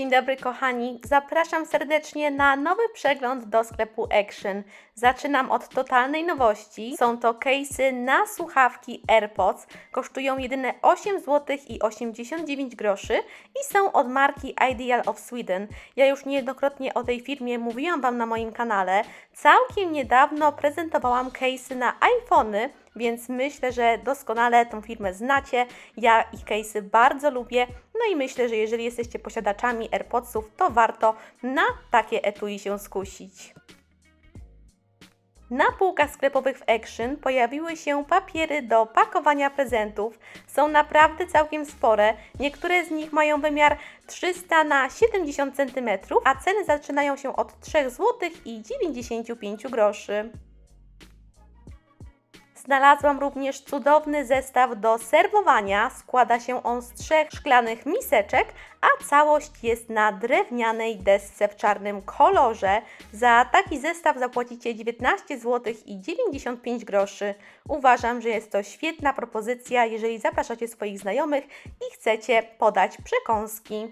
Dzień dobry kochani, zapraszam serdecznie na nowy przegląd do sklepu Action. Zaczynam od totalnej nowości. Są to case'y na słuchawki AirPods. Kosztują jedyne 8 zł i 89 groszy i są od marki Ideal of Sweden. Ja już niejednokrotnie o tej firmie mówiłam Wam na moim kanale. Całkiem niedawno prezentowałam case'y na iPhony, więc myślę, że doskonale tą firmę znacie. Ja ich case'y bardzo lubię. No i myślę, że jeżeli jesteście posiadaczami AirPodsów, to warto na takie etui się skusić. Na półkach sklepowych w Action pojawiły się papiery do pakowania prezentów. Są naprawdę całkiem spore. Niektóre z nich mają wymiar 300 na 70 cm, a ceny zaczynają się od 3 zł i 95 groszy. Znalazłam również cudowny zestaw do serwowania. Składa się on z trzech szklanych miseczek, a całość jest na drewnianej desce w czarnym kolorze. Za taki zestaw zapłacicie 19 zł i 95 groszy. Uważam, że jest to świetna propozycja, jeżeli zapraszacie swoich znajomych i chcecie podać przekąski.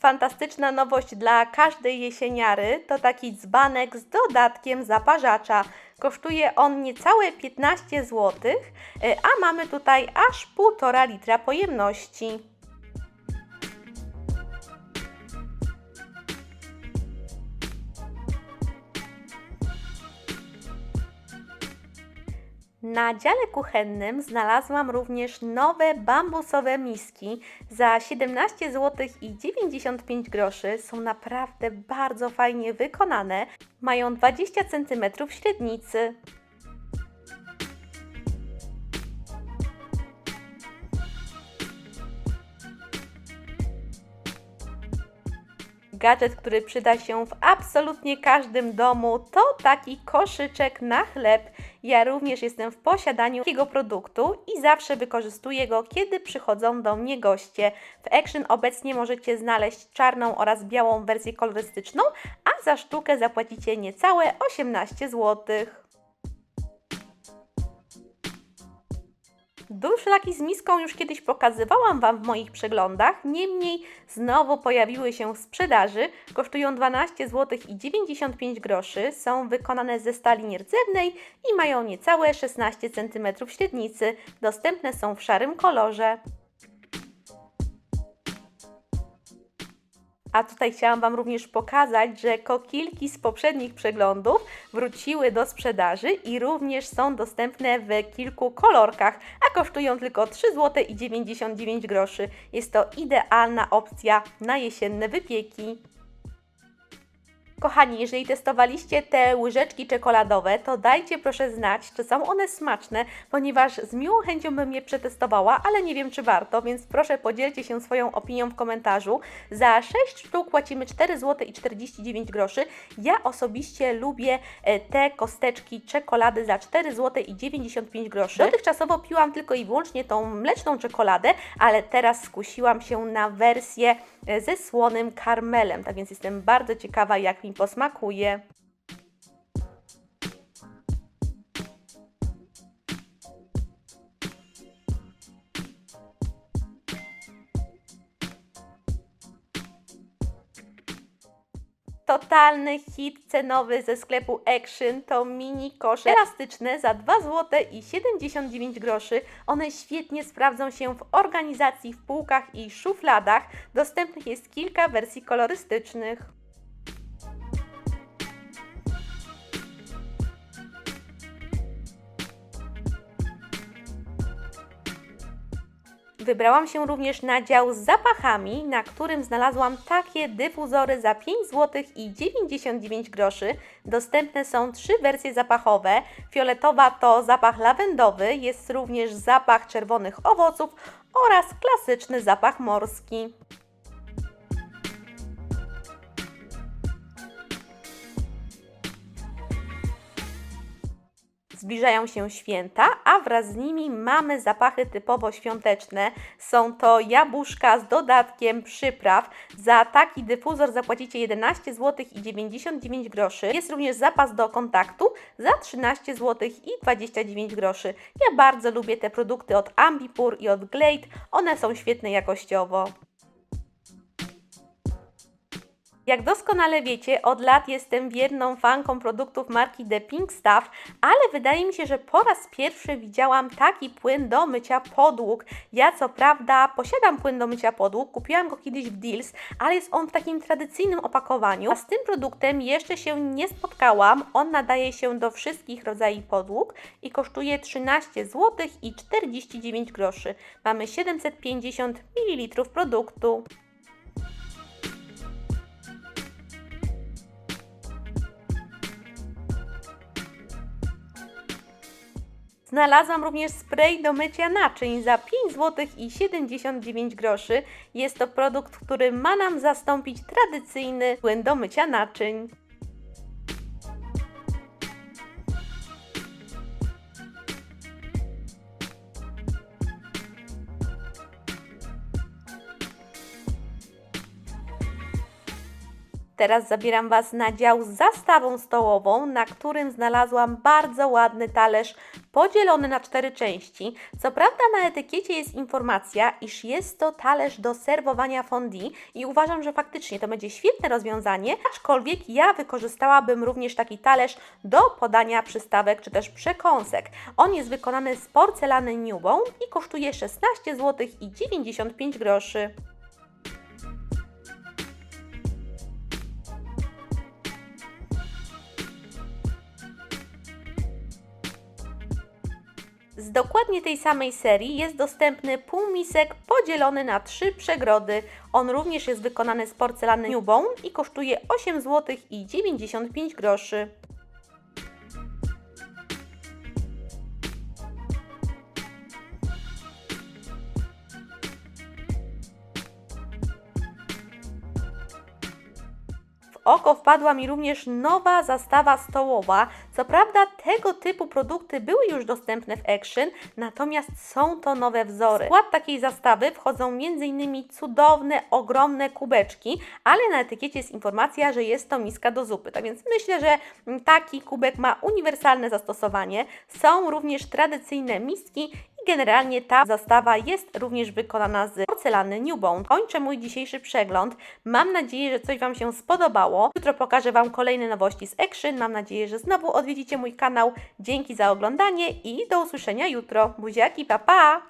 Fantastyczna nowość dla każdej jesieniary to taki dzbanek z dodatkiem zaparzacza. Kosztuje on niecałe 15 zł, a mamy tutaj aż 1,5 litra pojemności. Na dziale kuchennym znalazłam również nowe bambusowe miski za 17 zł i 95 groszy. Są naprawdę bardzo fajnie wykonane. Mają 20 cm średnicy. Gadżet, który przyda się w absolutnie każdym domu, to taki koszyczek na chleb. Ja również jestem w posiadaniu takiego produktu i zawsze wykorzystuję go, kiedy przychodzą do mnie goście. W Action obecnie możecie znaleźć czarną oraz białą wersję kolorystyczną, a za sztukę zapłacicie niecałe 18 Durszlaki z miską już kiedyś pokazywałam Wam w moich przeglądach, niemniej znowu pojawiły się w sprzedaży. Kosztują 12 zł i 95 groszy, są wykonane ze stali nierdzewnej i mają niecałe 16 cm średnicy. Dostępne są w szarym kolorze. A tutaj chciałam Wam również pokazać, że kokilki z poprzednich przeglądów wróciły do sprzedaży i również są dostępne w kilku kolorkach, a kosztują tylko 3 zł i 99 groszy. Jest to idealna opcja na jesienne wypieki. Kochani, jeżeli testowaliście te łyżeczki czekoladowe, to dajcie proszę znać, czy są one smaczne, ponieważ z miłą chęcią bym je przetestowała, ale nie wiem, czy warto, więc proszę podzielcie się swoją opinią w komentarzu. Za 6 sztuk płacimy 4 zł i 49 groszy. Ja osobiście lubię e, te kosteczki czekolady za 4 zł i 95 groszy. Dotychczasowo piłam tylko i wyłącznie tą mleczną czekoladę, ale teraz skusiłam się na wersję e, ze słonym karmelem, tak więc jestem bardzo ciekawa, jak mi posmakuje. Totalny hit cenowy ze sklepu Action to mini kosze elastyczne za 2 zł i 79 groszy. One świetnie sprawdzą się w organizacji w półkach i szufladach. Dostępnych jest kilka wersji kolorystycznych. Wybrałam się również na dział z zapachami, na którym znalazłam takie dyfuzory za 5 zł i 99 groszy. Dostępne są trzy wersje zapachowe. Fioletowa to zapach lawendowy, jest również zapach czerwonych owoców oraz klasyczny zapach morski. Zbliżają się święta, wraz z nimi mamy zapachy typowo świąteczne. Są to jabłuszka z dodatkiem przypraw. Za taki dyfuzor zapłacicie 11 zł i 99 groszy. Jest również zapas do kontaktu za 13 zł i 29 groszy. Ja bardzo lubię te produkty od Ambipur i od Glade. One są świetne jakościowo. Jak doskonale wiecie, od lat jestem wierną fanką produktów marki The Pink Stuff, ale wydaje mi się, że po raz pierwszy widziałam taki płyn do mycia podłóg. Ja co prawda posiadam płyn do mycia podłóg, kupiłam go kiedyś w Deals, ale jest on w takim tradycyjnym opakowaniu, a z tym produktem jeszcze się nie spotkałam. On nadaje się do wszystkich rodzajów podłóg i kosztuje 13 zł i 49 groszy. Mamy 750 ml produktu. Znalazłam również spray do mycia naczyń za 5 zł i 79 groszy. Jest to produkt, który ma nam zastąpić tradycyjny płyn do mycia naczyń. Teraz zabieram Was na dział z zastawą stołową, na którym znalazłam bardzo ładny talerz podzielony na cztery części. Co prawda na etykiecie jest informacja, iż jest to talerz do serwowania fondue i uważam, że faktycznie to będzie świetne rozwiązanie, aczkolwiek ja wykorzystałabym również taki talerz do podania przystawek czy też przekąsek. On jest wykonany z porcelany Newbone i kosztuje 16 zł i 95 groszy. Z dokładnie tej samej serii jest dostępny półmisek podzielony na trzy przegrody. On również jest wykonany z porcelany Newbone i kosztuje 8 zł i 95 groszy. Oko wpadła mi również nowa zastawa stołowa. Co prawda tego typu produkty były już dostępne w Action, natomiast są to nowe wzory. W skład takiej zastawy wchodzą m.in. cudowne, ogromne kubeczki, ale na etykiecie jest informacja, że jest to miska do zupy. Tak więc myślę, że taki kubek ma uniwersalne zastosowanie. Są również tradycyjne miski Generalnie ta zastawa jest również wykonana z porcelany Newbone. Kończę mój dzisiejszy przegląd. Mam nadzieję, że coś Wam się spodobało. Jutro pokażę Wam kolejne nowości z Action. Mam nadzieję, że znowu odwiedzicie mój kanał. Dzięki za oglądanie i do usłyszenia jutro. Buziaki, pa pa!